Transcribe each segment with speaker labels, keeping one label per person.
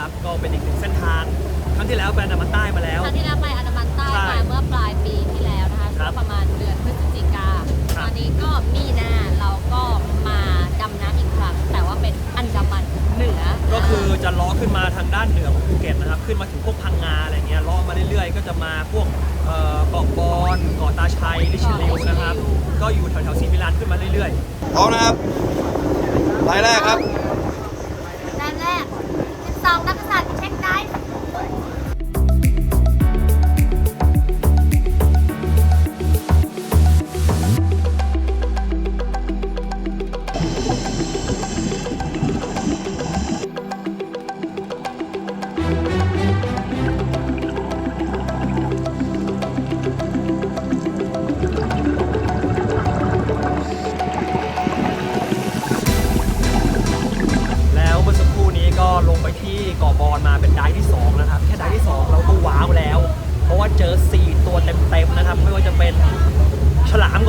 Speaker 1: นือนะครับ ก็เป็นอีกหนึ่งเส้นทาง ครั้งที่แล้วไปอันดามันใต้มาแล้ว
Speaker 2: ครั้งที่แล้วไปอันดามันใต้
Speaker 1: ใช่
Speaker 2: มาเมื่อปลายปีที่แล้วนะคะ
Speaker 1: ครั
Speaker 2: ช่ว
Speaker 1: บ
Speaker 2: งประมาณเดือนพฤศจิกา
Speaker 1: ครั
Speaker 2: ต
Speaker 1: บ
Speaker 2: อนนี้ก็มีนาเราก็มาดำน้ำอีกครั้ง แต่ว่าเป็นอันดามันเหนือ
Speaker 1: ก็คือจะล้อขึ้นมาทางด้านเหนือของภูเก็ตนะครับ ขึ้นมาถึงพวกพังงาอะไรเงี้ยล้อมาเรื่อยๆ ก็จะมาพวกเอ่อเกาะบอนเกาะตาชัยลิชลิวนะครับ ก็อยู่แถวๆซีมิลานขึ้นมาเรื่อยๆ พร้อมนะครับรายแรกครับ
Speaker 2: ด้านแรก 12นักษัตริย์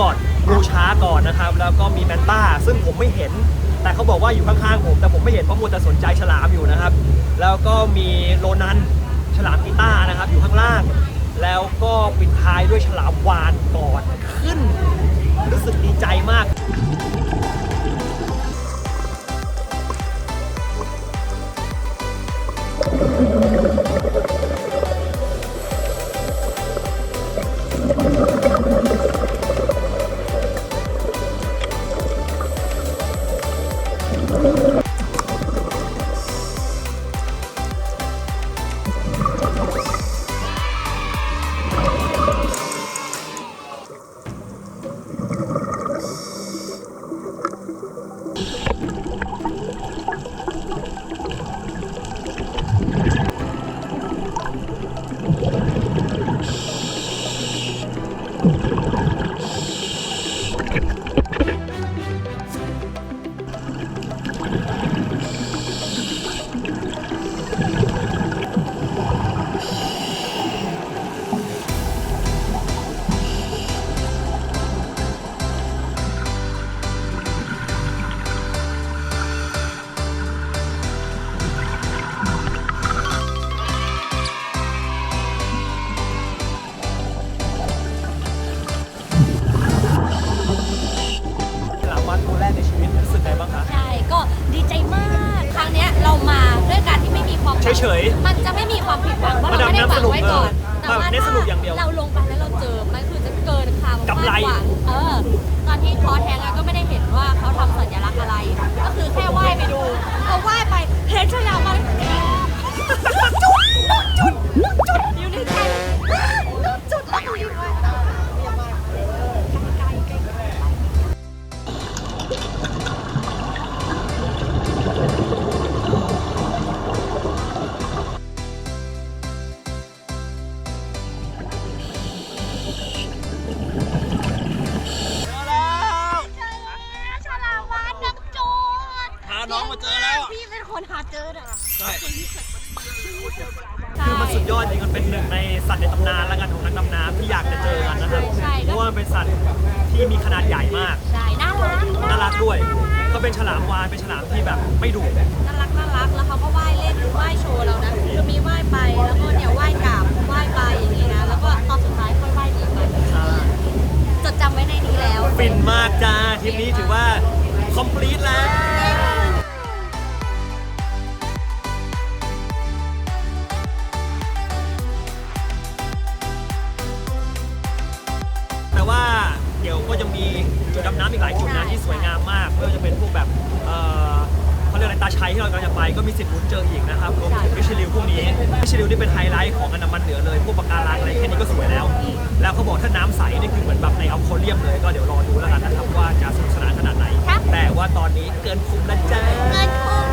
Speaker 1: ก่อนบูช้าก่อนนะครับ แล้วก็มีแมนต้า ซึ่งผมไม่เห็น แต่เขาบอกว่าอยู่ข้างๆผม แต่ผมไม่เห็นเพราะมัวแต่สนใจฉลามอยู่นะครับ แล้วก็มีโลนันฉลามกีตาร์นะครับ อยู่ข้างล่าง แล้วก็ปิดท้ายด้วยฉลามวาน
Speaker 2: เฉ
Speaker 1: ยๆ
Speaker 2: มันจะไม่มีความผิดหวังเพราะ
Speaker 1: มา
Speaker 2: เราไม่ได้
Speaker 1: ดำ
Speaker 2: หวั
Speaker 1: น้ำสนุก
Speaker 2: งไว้ก่อน
Speaker 1: เออ
Speaker 2: แต่ว่า
Speaker 1: เน้นสนุกอย่างเดียว
Speaker 2: เราลงไปแล้วเราเจอ มันคือจะเกินความ
Speaker 1: กำไร
Speaker 2: คาดหวังเออ ตอนที่คอแทงอะก็ไม่ได้เห็นว่าเขาทำสัญลักษณ์อะไร ก็คือแค่ว่ายไปดูพอว่ายไปเห็นฉลามมันจุดจุดจุดอยู่ในใจจุ
Speaker 1: ที่มีขนาดใหญ่มาก
Speaker 2: ใช่น่ารัก
Speaker 1: น่ารักด้วยก็เป็นฉลามวานเป็นฉลามที่แบบไม่ดุ
Speaker 2: น่ารักน่ารักแล้วเขาก็ว่ายเล่นว่ายโชว์เรานะคือมีว่ายไปแล้วก็เนี่ยว่ายกลับว่ายไปอย่างนี้นะแล้วก็ตอนสุดท้ายค่อยว่ายหนีไปจดจำไว้ในนี้แล้ว
Speaker 1: ฟินมากจ้าทริปนี้ถือว่า complete แล้วแต่ เดี๋ยวก็จะมีจุดดำน้ำอีกหลายจุดนะที่สวยงามมากไม่ว่าจะเป็นพวกแบบเอ่อเขาเรียกอะไรตาชัยที่เรากำลังจะไปก็มีสิทธิ์ลุ้นเจออีกนะครับรวมถึงมิชลิวพวกนี้มิชลิวนี่เป็นไฮไลท์ของอันดามันเหนือเลย พวกปะการังอะไรแค่นี้ก็สวยแล้ว แล้วเขาบอกถ้าน้ำใสนี่คือเหมือนแบบในออฟโคเรียมเลยก็เดี๋ยวรอดูแล้วกันนะครับว่าจะสนุกสนานขนาดไหน
Speaker 2: ครับ
Speaker 1: แต่ว่าตอนนี้เกินคุ้มแล้วจ้า
Speaker 2: เงินคุ้ม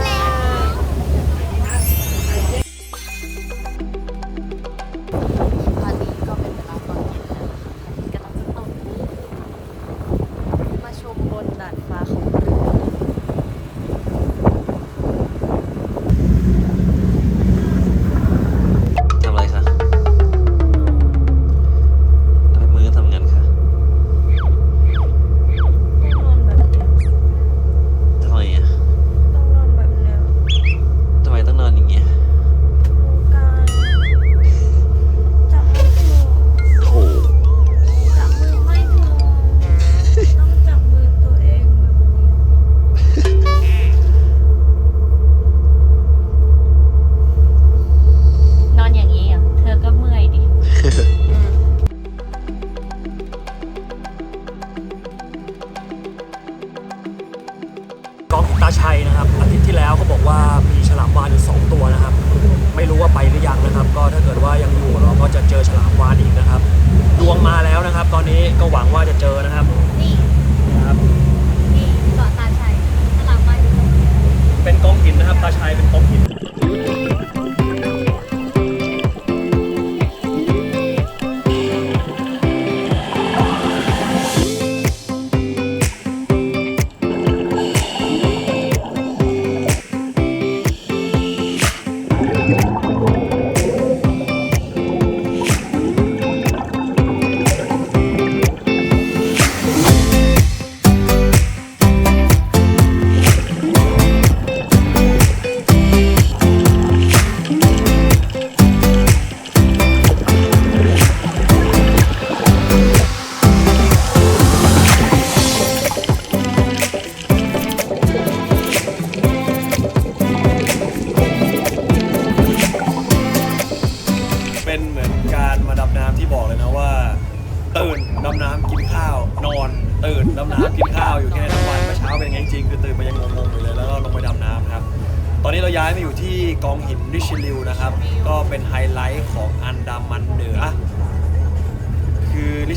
Speaker 2: องตาชัยนะครับอาทิตย์ที่แล้วเขาบอกว่ามีฉลามวาฬอยู่สอ
Speaker 3: ง
Speaker 2: ตัวนะครับ
Speaker 3: ไม่
Speaker 4: รู้ว่าไปหรือยังนะครับ ก็ถ้าเกิดว่ายังอยู่เราก็จะเจอฉลามวาฬอีกนะครับ ดวงมาแล้วนะครับ ตอนนี้ก็หวังว่าจะเจอนะครับ
Speaker 2: นี่
Speaker 4: นะครับ
Speaker 2: นี่เกาะตาชัยฉลามวาฬอยู่ตรงนี้
Speaker 4: เป็นก้องหินนะครับ ตาชัยเป็นก้องหิน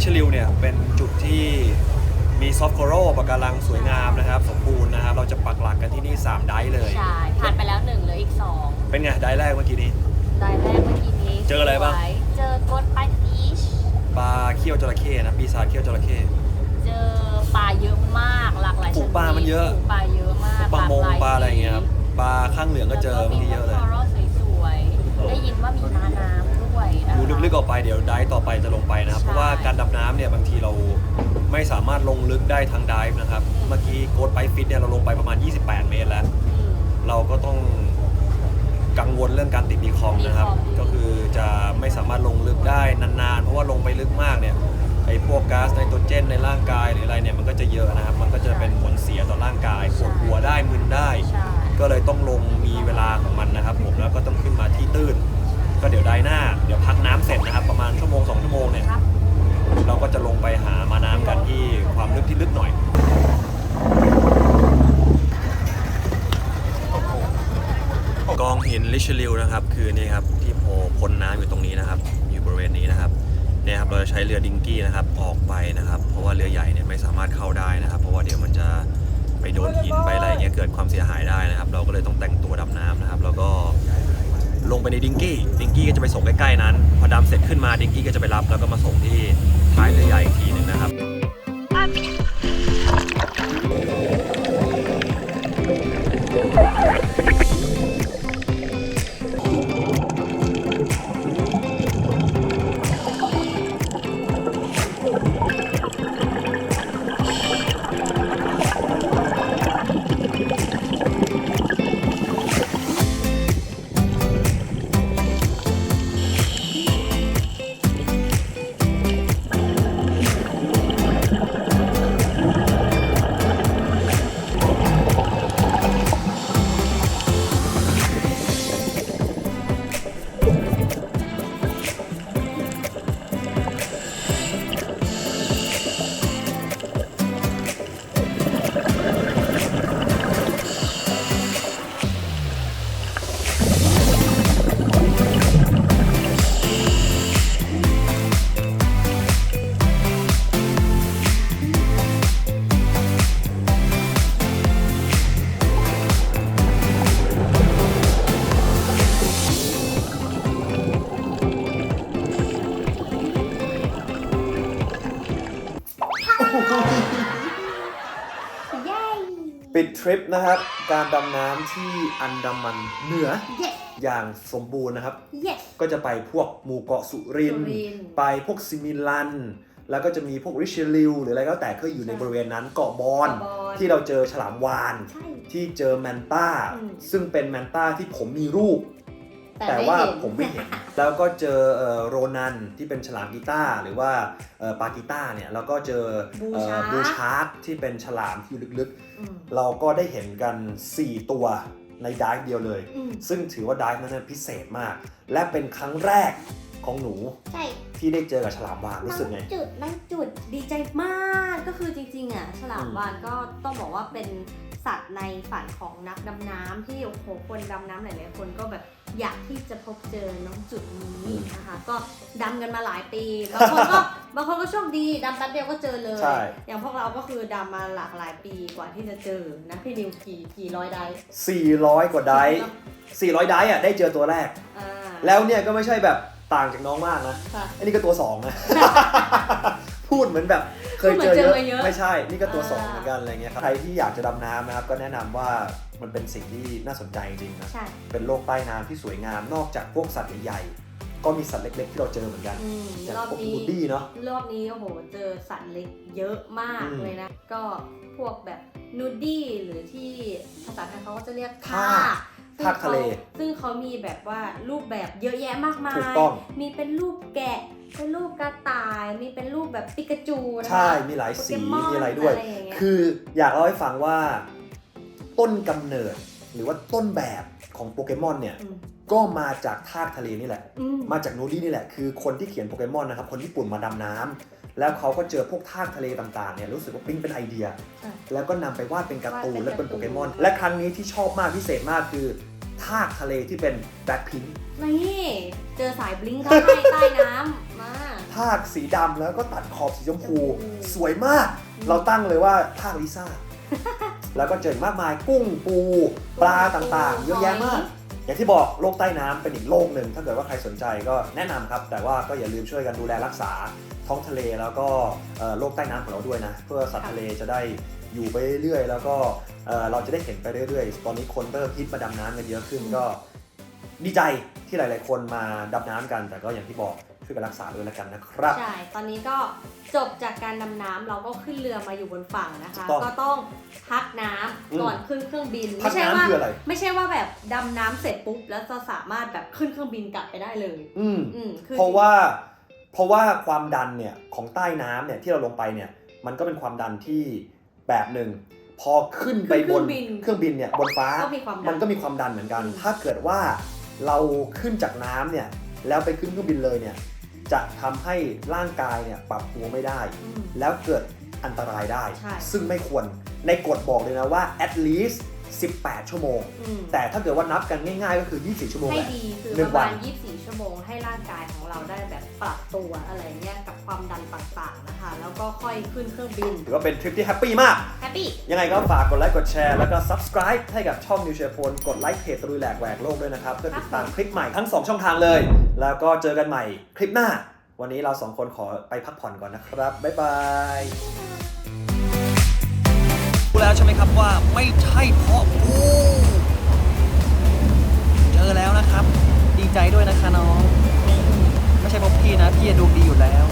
Speaker 4: ชลิวเนี่ยเป็นจุดที่มีซอฟต์โคโรปะการังสวยงามนะครับ สมบูรณ์นะครับ เราจะปักหลักกันที่นี่ 3 ไดฟ์เลย
Speaker 2: ใช่ ผ่านไปแล้วหนึ่งเหลืออีกสอง
Speaker 4: เป็นไง ไดฟ์แรกเมื่อกี้นี้
Speaker 2: ได้แรกเมื่อกี้นี้
Speaker 4: เจออะไรบ้าง
Speaker 2: สวยเจอกดไปอีช
Speaker 4: ปลาเขี้ยวจระเข้นะปีศาจเขี้ยวจระเข้
Speaker 2: เจอปลาเยอะมาก หลากหลายช
Speaker 4: ปลู
Speaker 2: นิ
Speaker 4: ก
Speaker 2: ด
Speaker 4: ปลามันเยอะ
Speaker 2: ปลูกปลาเยอะมาก
Speaker 4: ปลามง
Speaker 2: หลกห
Speaker 4: ปลาอะไรอย่างเงี้ยครับปลาข้างเหลืองก็เจอ
Speaker 2: แล้ว
Speaker 4: บางทีเยอะเลย ฟ์ต่อไปจะลงไปนะครับ
Speaker 2: ใช่
Speaker 4: เพราะว่าการดำน้ำเนี่ยบางทีเราไม่สามารถลงลึกได้ทางไดฟ์นะครับ เมื่อกี้โกดไปฟิตเนี่ยเราลงไปประมาณ 28 เมตรแล้ว
Speaker 2: อืม
Speaker 4: เราก็ต้องกังวลเรื่องการติดดีคอมนะครับ
Speaker 2: ดีคอม
Speaker 4: ก็คือจะไม่สามารถลงลึกได้นานๆ เพราะว่าลงไปลึกมากเนี่ยไอ้พวกก๊าซไนโตรเจนในร่างกายหรืออะไรเนี่ยมันก็จะเยอะนะครับ มันก็จะเป็นผลเสียต่อร่างกายปวดหัวได้มึนได้
Speaker 2: ใช่
Speaker 4: ก็เลยต้องลงมีเวลาของมันนะครับ ผมแล้วก็ต้องขึ้นมาที่ตื้น ก็เดี๋ยวได้หน้า เดี๋ยวพักน้ำเสร็จนะครับ ประมาณชั่วโมงสองชั่วโมงเนี่ย
Speaker 2: ครับ
Speaker 4: เราก็จะลงไปหามาน้ำกันที่ความลึกที่ลึกหน่อย กองหินลิชลิวนะครับ คือนี่ครับที่โผล่พ้นน้ำอยู่ตรงนี้นะครับ อยู่บริเวณนี้นะครับเนี่ยครับเราจะใช้เรือดิงกี้นะครับออกไปนะครับ เพราะว่าเรือใหญ่เนี่ยไม่สามารถเข้าได้นะครับ เพราะว่าเดี๋ยวมันจะไปโดนหินไปอะไรอย่างเงี้ยเกิดความเสียหายได้นะครับ เราก็เลยต้องแต่งตัวดำน้ำนะครับ แล้วก็ ลงไปในดิงกี้ ดิงกี้ก็จะไปส่งใกล้ๆนั้น พอดำเสร็จขึ้นมาดิงกี้ก็จะไปรับ แล้วก็มาส่งที่ท้ายเรือใหญ่อีกทีหนึงนะครับ ปิดทริปนะครับ การดำน้ำที่อันดามันเหนือ
Speaker 2: เย้
Speaker 4: อย่างสมบูรณ์นะครับ
Speaker 2: เย้
Speaker 4: ก็จะไปพวกหมู่เกาะสุรินท
Speaker 2: สุ
Speaker 4: ร์
Speaker 2: รินทร์
Speaker 4: ไปพวกซิมิลัน แล้วก็จะมีพวกริชลิวหรืออะไรก็แต่ก็อยู่ในบริเวณนั้นเกาะบอน
Speaker 2: เกาะบอน
Speaker 4: ที่เราเจอฉลามวาน
Speaker 2: ใช่
Speaker 4: ที่เจอแมนต้า
Speaker 2: อืม
Speaker 4: ซึ่งเป็นแมนต้าที่ผมมีรูป แต่ว่าผมไม่เห็น แล้วก็เจอเอ่อโรนันที่เป็นฉลามกีตาร์หรือว่าเอ่อปลากีตาร์เนี่ย แล้วก็เจอเอ่อบูชาร์กที่เป็นฉลามที่อยู่ลึก
Speaker 2: อืม
Speaker 4: ๆเราก็ได้เห็นกัน 4 ตัวในไดฟ์เดียวเลย
Speaker 2: อืม
Speaker 4: ซึ่งถือว่าไดฟ์นั้นนะพิเศษมาก และเป็นครั้งแรกของหนู
Speaker 5: ใช่
Speaker 4: ที่ได้เจอกับฉลามวาฬรู้สึกไง
Speaker 5: นั่จุดนั่งจุดดีใจมากก็คือจริงๆอะฉลามวาฬก็ต้องบอกว่าเป็นสัตว์ในฝันของนักดำน้ำที่โอ้โหคนดำน้ำหลายๆคนก็แบบ
Speaker 2: อยากที่จะพบเจอน้องจุดนี้นะคะ ก็ดำกันมาหลายปีบางคนก็บางคนก็โชคดีดำแป๊บเดียวก็เจอเลย
Speaker 4: ใช่
Speaker 2: อย่างพวกเราก็คือดำมาหลากหลายปีกว่าที่จะเจอนะพี่นิวกี่กี่ร้อยได้
Speaker 4: 400 กว่าไดฟ์400 ไดฟ์อะได้เจอตัวแรก
Speaker 2: อ่า
Speaker 4: แล้วเนี่ยก็ไม่ใช่แบบต่างจากน้องมากนะ
Speaker 2: ค่ะ
Speaker 4: อันนี้ก็ตัวสองนะ พูดเหมือนแบบ เคยเจอ
Speaker 2: พูดเหมือนเจ
Speaker 4: เย
Speaker 2: อ
Speaker 4: อะ
Speaker 2: มาเยอะ
Speaker 4: ไม่ใช่ นี่ก็ตัวสอง
Speaker 2: อ่า
Speaker 4: เหมือนกันอะไรเงี้ยครับใครที่อยากจะดำน้ำนะครับก็แนะนำว่ามันเป็นสิ่งที่น่าสนใจจริงๆนะ
Speaker 2: ใช่
Speaker 4: เป็นโลกใต้น้ำที่สวยงามนอกจากพวกสัตว์ใหญ่ๆก็มีสัตว์เล็กๆที่เราเจอเหมือนกัน
Speaker 2: อืม
Speaker 4: อย่าง
Speaker 2: รอบ
Speaker 4: พวก
Speaker 2: นี้
Speaker 4: บูดดี้เนาะ
Speaker 2: รอบนี้โอ้โหเจอสัตว์เล็กเยอะมาก
Speaker 4: อืม
Speaker 2: เลยนะ ก็พวกแบบนูดดี้หรือที่ภาษาไทยเขาก็จะเรียก
Speaker 4: ทาก
Speaker 2: ซึ่ง
Speaker 4: ทากทะเล
Speaker 2: ขซึ่งเขามีแบบว่ารูปแบบเยอะแยะมากมาย
Speaker 4: ถูกต้อง
Speaker 2: มีเป็นรูปแกะ เป็นรูปกระต่ายมีเป็นรูปแบบปิกาจูนะคะ
Speaker 4: ใช่มีหลายสี
Speaker 2: โปเกมอน
Speaker 4: มีอะไรด้วย
Speaker 2: อะไรอย่างเงี้ย
Speaker 4: คืออยากเล่าให้ฟังว่าต้นกำเนิดหรือว่าต้นแบบของโปเกมอนเนี่ย
Speaker 2: ม
Speaker 4: ก็มาจากทากทะเลนี่แหละ
Speaker 2: อืม
Speaker 4: มาจากนูดี้นี่แหละ คือคนที่เขียนโปเกมอนนะครับ คนญี่ปุ่นมาดำน้ำแล้วเขาก็เจอพวกทากทะเลต่างๆเนี่ยรู้สึกว่าปิ๊งเป็นไอเดีย
Speaker 2: ใช่
Speaker 4: แล้วก็นำไปวาดเป็นการ์ตูน
Speaker 2: วาดเป็น
Speaker 4: และเป็น
Speaker 2: การ์ตู
Speaker 4: โป
Speaker 2: น
Speaker 4: เกมอน และครั้งนี้ที่ชอบมากพิเศษมากคือทากทะเลที่เป็นแบล็คพิงค์
Speaker 2: นี่ เจอสายบลิงก์เข้าให้ใต้น้ำมา
Speaker 4: ทากสีดำแล้วก็ตัดขอบสีชมพู
Speaker 2: อืม
Speaker 4: สวยมาก เราตั้งเลยว่าทากลิซ่า แล้วก็เจออีกมากมายกุ้งปูปลาต่างๆ เยอะแยะมาก อย่างที่บอกโลกใต้น้ำเป็นอีกโลกหนึ่ง ถ้าเกิดว่าใครสนใจก็แนะนำครับ แต่ว่าก็อย่าลืมช่วยกันดูแลรักษาท้องทะเลแล้วก็เอ่อโลกใต้น้ำของเราด้วยนะ เพื่อสัตว์ทะเลจะได้อยู่ไปเรื่อยๆแล้วก็เอ่อเราจะได้เห็นไปเรื่อยๆ ตอนนี้คนเริ่มฮิตมาดำน้ำกันเยอะขึ้นก็ ดีใจที่หลาย ๆ คนมาดำน้ำกัน แต่ก็อย่างที่บอกช่ วยกันรักษาด้วยแล้วกันนะครับ
Speaker 2: ใช่ ตอนนี้ก็จบจากการดำน้ำเราก็ขึ้นเรือมาอยู่บนฝั่งนะคะ
Speaker 4: ถูกต้อง
Speaker 2: ก็ต้องพักน้ำ
Speaker 4: อืม
Speaker 2: ก่อนขึ้นเครื่องบิน
Speaker 4: พัก
Speaker 2: ไม่ใช่
Speaker 4: น้ำ
Speaker 2: ว่า
Speaker 4: คืออะไร
Speaker 2: ไม่ใช่ว่าแบบดำน้ำเสร็จปุ๊บแล้วจะสามารถแบบขึ้นเครื่องบินกลับไปได้เลย
Speaker 4: อืม
Speaker 2: อืมคือ
Speaker 4: เพราะว่าเพราะว่าความดันเนี่ยของใต้น้ำเนี่ยที่เราลงไปเนี่ยมันก็เป็นความดันที่แบบหนึ่งพอขึ้นไปบนเครื่องบินเนี่ยบนฟ้า
Speaker 2: ก็มีความดั
Speaker 4: มันก็มีความดันเหมือนกัน
Speaker 2: อืม
Speaker 4: ถ้าเกิดว่าเราขึ้นจากน้ำเนี่ยแล้วไปขึ้นเครื่องบินเลยเนี่ย จะทำให้ร่างกายเนี่ยปรับตัวไม่ได้
Speaker 2: อืม
Speaker 4: แล้วเกิดอันตรายได้
Speaker 2: ใช่
Speaker 4: ซึ่งไม่ควรในกฎบอกเลยนะว่า at least 18 ชั่วโมง
Speaker 2: อืม
Speaker 4: แต่ถ้าเกิดว่านับกันง่ายๆ ก็คือ 24 ชั่วโมง
Speaker 2: ให้
Speaker 4: แหละ
Speaker 2: ดีคือ
Speaker 4: หนึ่
Speaker 2: ป
Speaker 4: ง
Speaker 2: ระ
Speaker 4: วั
Speaker 2: มานณ24 ชั่วโมงให้ร่างกายของเราได้แบบปรับตัวอะไรเงี้ยกับความดันต่างๆนะคะ แล้วก็ค่อยขึ้นเครื่องบิน
Speaker 4: ถือว่าเป็นทริปที่แฮปปี้มาก
Speaker 2: แฮ ปี้
Speaker 4: ยังไงก็ฝากกดไลค์ กดแชร์ แล้วก็ subscribe ให้กับช่องดิว Share Phone กดไลค์เพจตะลุยแหลกแหวกโลกด้วยนะครับ เพื่อติดตามคลิปใหม่ทั้ง 2 ช่องทางเลย แล้วก็เจอกันใหม่คลิปหน้า วันนี้เราสองคนขอไปพักผ่อนก่อนนะครับ บ๊ายบาย
Speaker 1: รู้แล้วใช่ไหมครับว่าไม่ใช่เพราะกูเจอแล้วนะครับ ดี
Speaker 4: ใจด้วยนะคะน้อง ไม่ใช่เพราะพี่นะ พี่ดูดีอยู่แล้ว